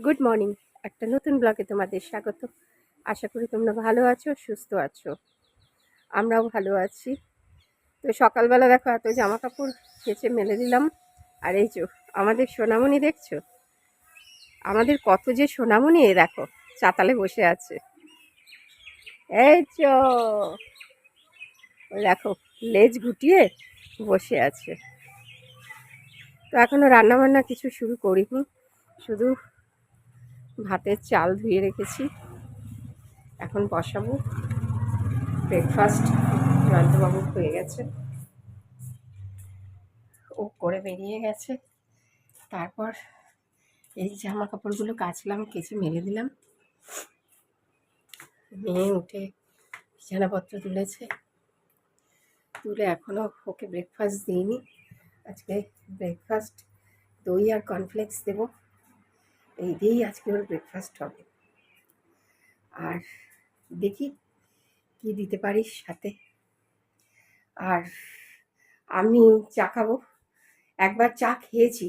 Good morning একটা নতুন ব্লগে তোমাদের স্বাগত। আশা করি তোমরা ভালো আছো, সুস্থ আছো। আমরাও ভালো আছি। তো সকালবেলা দেখো এত জামা কাপড় কেচে মেলে দিলাম। আর এই যে আমাদের সোনামণি দেখছ? আমাদের কত যে সোনামণি এ দেখো, চাতালে বসে আছে। এই চো দেখো, লেজ গুটিয়ে বসে আছে। তো এখনও রান্না বান্না কিছু শুরু করিনি। শুধু ভাতের চাল ধুয়ে রেখেছি। এখন বসাবো। ব্রেকফাস্ট জয়ন্তবাবু হয়ে গেছে। ও করে বেরিয়ে গেছে। তারপর এই জামা কাপড়গুলো কাচলাম, কেচে মেলে দিলাম। মেয়ে উঠে বিছানাপত্র তুলেছে। তুলে এখনও ওকে ব্রেকফাস্ট দিইনি। আজকে ব্রেকফাস্ট দই আর কর্নফ্লেক্স দেবো। এই দিয়েই আজকে ওর ব্রেকফাস্ট হবে। আর দেখি কি দিতে পারিস সাথে। আর আমি চা খাব। একবার চা খেয়েছি।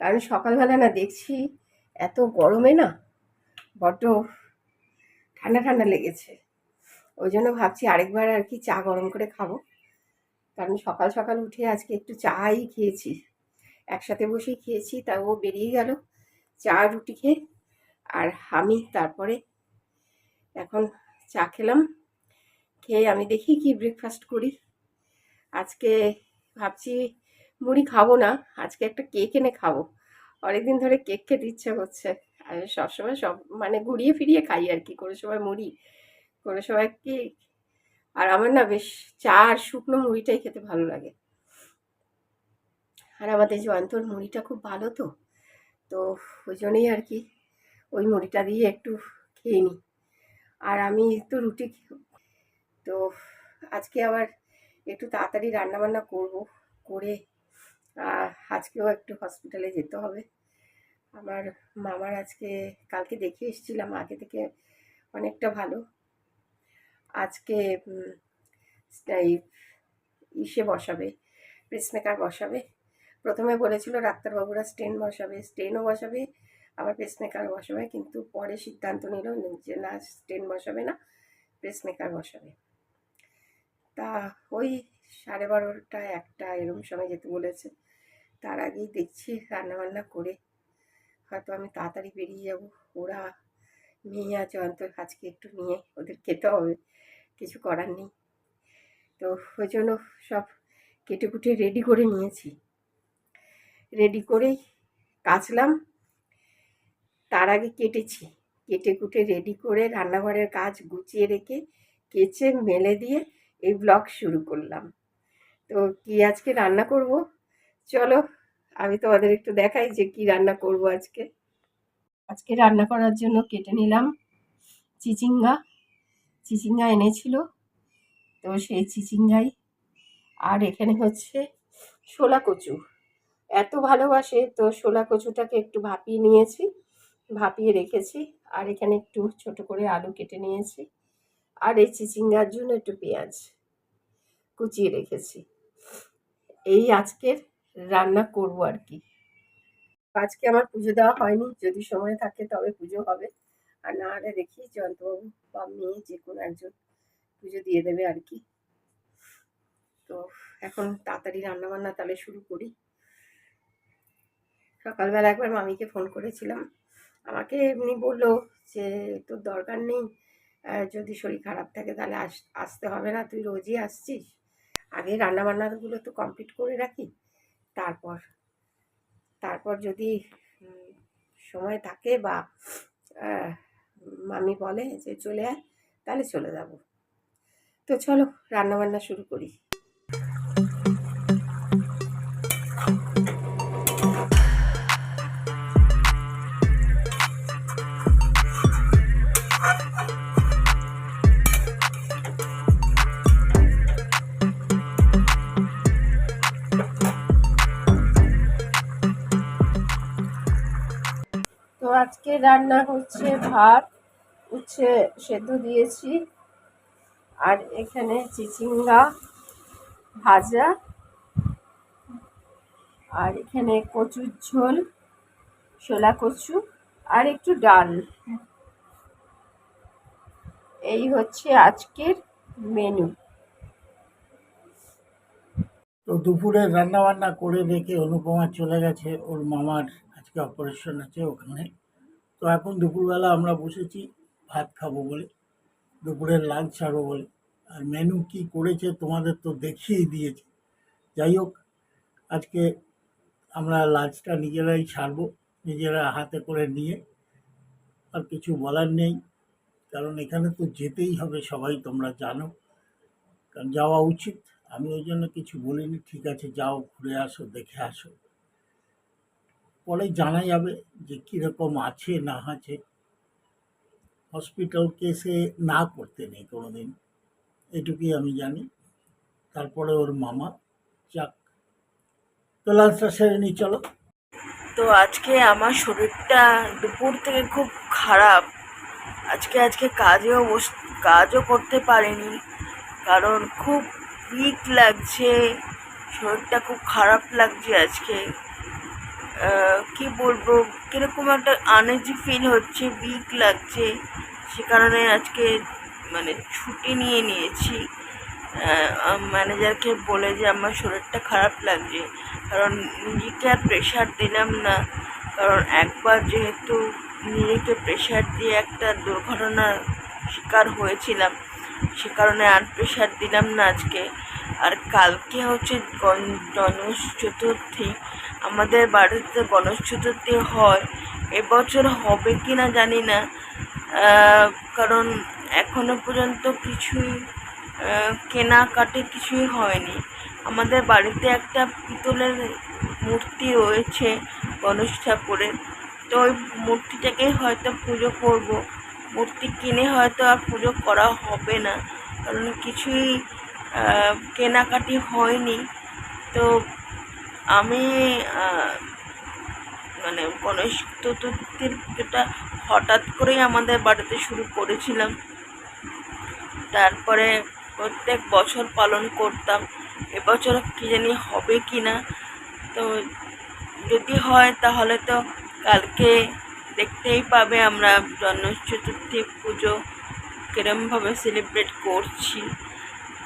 কারণ সকালবেলা না দেখছি এত গরমে না বড্ড ঠান্ডা ঠান্ডা লেগেছে। ওই জন্য ভাবছি আরেকবার আর কি চা গরম করে খাব। কারণ সকাল সকাল উঠে আজকে একটু চাই খেয়েছি। একসাথে বসেই খেয়েছি তা ও বেরিয়ে গেল। চা, রুটি খেয়ে আর আমি তারপরে এখন চা খেলাম। খেয়ে আমি দেখি কি ব্রেকফাস্ট করি। আজকে ভাবছি মুড়ি খাব না, আজকে একটা কেক এনে খাব। অনেকদিন ধরে কেক খেতে ইচ্ছে করছে। আর সবসময় সব মানে ঘুরিয়ে ফিরিয়ে খাই আর কি, কোনো সময় মুড়ি, কোনো সময় কেক আর আমার না বেশ চা আর শুকনো মুড়িটাই খেতে ভালো লাগে। আর আমাদের জয়ন্তর মুড়িটা খুব ভালো তো। তো ওই জন্যই আর কি ওই মুড়িটা দিয়ে একটু খেয়ে নিই। আর আমি তো রুটি তো আজকে আবার একটু তাড়াতাড়ি রান্নাবান্না করব, করে আজকেও একটু হসপিটালে যেতে হবে। আমার মামার আজকে, কালকে দেখে এসেছিলাম, আগে থেকে অনেকটা ভালো। আজকে ইসে বসাবে, পেসমেকার বসাবে। প্রথমে বলেছিল, ডাক্তারবাবুরা স্টেন বসাবে স্টেনও বসাবে, আবার পেসমেকার বসাবে। কিন্তু পরে সিদ্ধান্ত নিল যে, না স্টেন বসাবে না পেসমেকার বসাবে। তা ওই সাড়ে বারোটা একটা এরকম সময় যেতে বলেছে, তার আগেই দেখছি রান্নাবান্না করে। হয়তো আমি তাড়াতাড়ি বেরিয়ে যাব। ওরা মেয়ে আছে, অন্তর আজকে একটু নিয়ে ওদের খেতে হবে, কিছু করার নেই। তো ওই জন্য সব কেটে কুটে রেডি করে নিয়েছি। রেডি করেই কাচলাম। তার আগে কেটেছি। কেটে কুটে রেডি করে রান্নাঘরের কাজ গুছিয়ে রেখে কেচে মেলে দিয়ে এই ব্লগ শুরু করলাম। তো কি আজকে রান্না করব? চলো, আমি তোমাদের একটু দেখাই যে কি রান্না করব আজকে। আজকে রান্না করার জন্য কেটে নিলাম চিচিঙ্গা। চিচিঙ্গা এনেছিল, তো সেই চিচিঙ্গাই। আর এখানে হচ্ছে শোলা কচু। এত ভালোবাসে, তো শোলা কচুটাকে একটু ভাপিয়ে নিয়েছি, ভাপিয়ে রেখেছি, আর এখানে একটু ছোট করে আলু কেটে নিয়েছি, আর এই চিচিঙ্গার জন্য একটু পেঁয়াজ কুচিয়ে রেখেছি। এই আজকের রান্না করব আর কি। আজকে আমার পুজো দেওয়া হয়নি, যদি সময় থাকে তবে পুজো হবে। আর না হলে দেখি জয়ন্তবাবু বা মেয়ে যে কোনো একজন পুজো দিয়ে দেবে আর কি। তো এখন তাড়াতাড়ি রান্নাবান্না তাহলে শুরু করি। সকালবেলা একবার মামিকে ফোন করেছিলাম। আমাকে এমনি বলল যে, তোর দরকার নেই যদি শরীর খারাপ থাকে তাহলে আস, আসতে হবে না, তুই রোজই আসছিস। আগে রান্নাবান্নাগুলো তো কমপ্লিট করে রাখি। তারপর তারপর যদি সময় থাকে বা মামি বলে যে চলে আয়, তাহলে চলে যাব। তো চলো, রান্নাবান্না শুরু করি। আজকে রান্না হচ্ছে ভাত, উচ্ছে সেদ্ধ দিয়েছি। আর এখানে চিচিঙ্গা ভাজা। আর এখানে কচুর ঝোল শোলা কচু আর একটু ডাল। এই হচ্ছে আজকের মেনু তো দুপুরে রান্না বান্না করে রেখে অনুপমা চলে গেছে। ওর মামার আজকে অপারেশন আছে ওখানে। তো এখন দুপুরবেলা আমরা বসেছি, ভাত খাব বলে। দুপুরের লাঞ্চ ছাড়বো বলে। আর মেনু কি করেছে তোমাদের তো দেখিয়েই দিয়েছে। যাই হোক, আজকে আমরা লাঞ্চটা নিজেরাই ছাড়বো, নিজেরা হাতে করে নিয়ে। আর কিছু বলার নেই, কারণ এখানে তো যেতেই হবে, সবাই তোমরা জানো। কারণ যাওয়া উচিত। আমি ওই জন্য কিছু বলিনি, ঠিক আছে, যাও, ঘুরে আসো, দেখে আসো। পরে জানা যাবে যে কীরকম আছে, না আছে। হসপিটাল কেসে না করতে নেই কোনো দিন এটুকুই আমি জানি। তারপরে ওর মামা, যাক তো লাঞ্চটা সেরে নিই, চলো। তো আজকে আমার শরীরটা দুপুর থেকে খুব খারাপ। আজকে আজকে কাজেও বস, কাজও করতে পারিনি, কারণ খুব উইক লাগছে, শরীরটা খুব খারাপ লাগছে আজকে। কি বলব, কীরকম একটা আনইজি ফিল হচ্ছে উইক লাগছে। সে কারণে আজকে মানে ছুটি নিয়ে নিয়েছি। ম্যানেজারকে বলে যে আমার শরীরটা খারাপ লাগছে। কারণ নিজেকে আর প্রেশার দিলাম না। কারণ একবার যেহেতু নিজেকে প্রেশার দিয়ে একটা দুর্ঘটনার শিকার হয়েছিলাম। সে কারণে আর প্রেশার দিলাম না আজকে। আর কালকে হচ্ছে গণ- গণেশ চতুর্থী। আমাদের বাড়িতে গণেশ চতুর্থী হয়। এবছর হবে কি না জানি না। কারণ এখনও পর্যন্ত কিছুই কেনাকাটি কিছুই হয়নি। আমাদের বাড়িতে একটা পিতলের মূর্তি রয়েছে গণেশ ঠাকুরের। তো ওই মূর্তিটাকেই হয়তো পুজো করব। মূর্তি কিনে হয়তো আর পুজো করা হবে না। কারণ কিছুই কেনাকাটি হয়নি। তো আমি মানে গণেশ চতুর্থীর পুজোটা হঠাৎ করেই আমাদের বাড়িতে শুরু করেছিলাম। তারপরে প্রত্যেক বছর পালন করতাম। এবছর কী জানি হবে কি না তো যদি হয় তাহলে তো কালকে দেখতেই পাবে আমরা জন্ম চতুর্থী পুজো কিরমভাবে সেলিব্রেট করছি।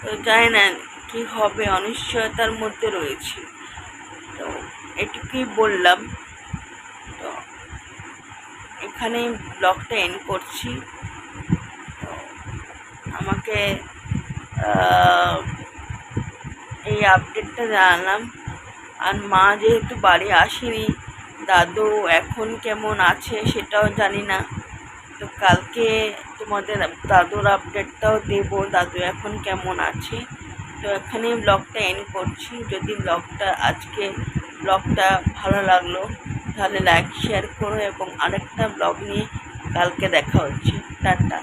তো জানি না কী হবে, অনিশ্চয়তার মধ্যে রয়েছি। তো এটুকুই বললাম। তো এখানেই ব্লগটা এন্ড করছি। আমাকে এই আপডেটটা জানালাম। আর মা যেহেতু বাড়ি আসেনি দাদু এখন কেমন আছে সেটাও জানি না। তো কালকে তোমাদের দাদুর আপডেটটাও দেবো। দাদু এখন কেমন আছে? তো এখানেই ব্লগটা এন্ড করছি। যদি ব্লগটা আজকে ব্লগটা ভালো লাগল, তাহলে লাইক শেয়ার করো এবং আরেকটা ব্লগ নিয়ে কালকে দেখা হচ্ছে। টাটা।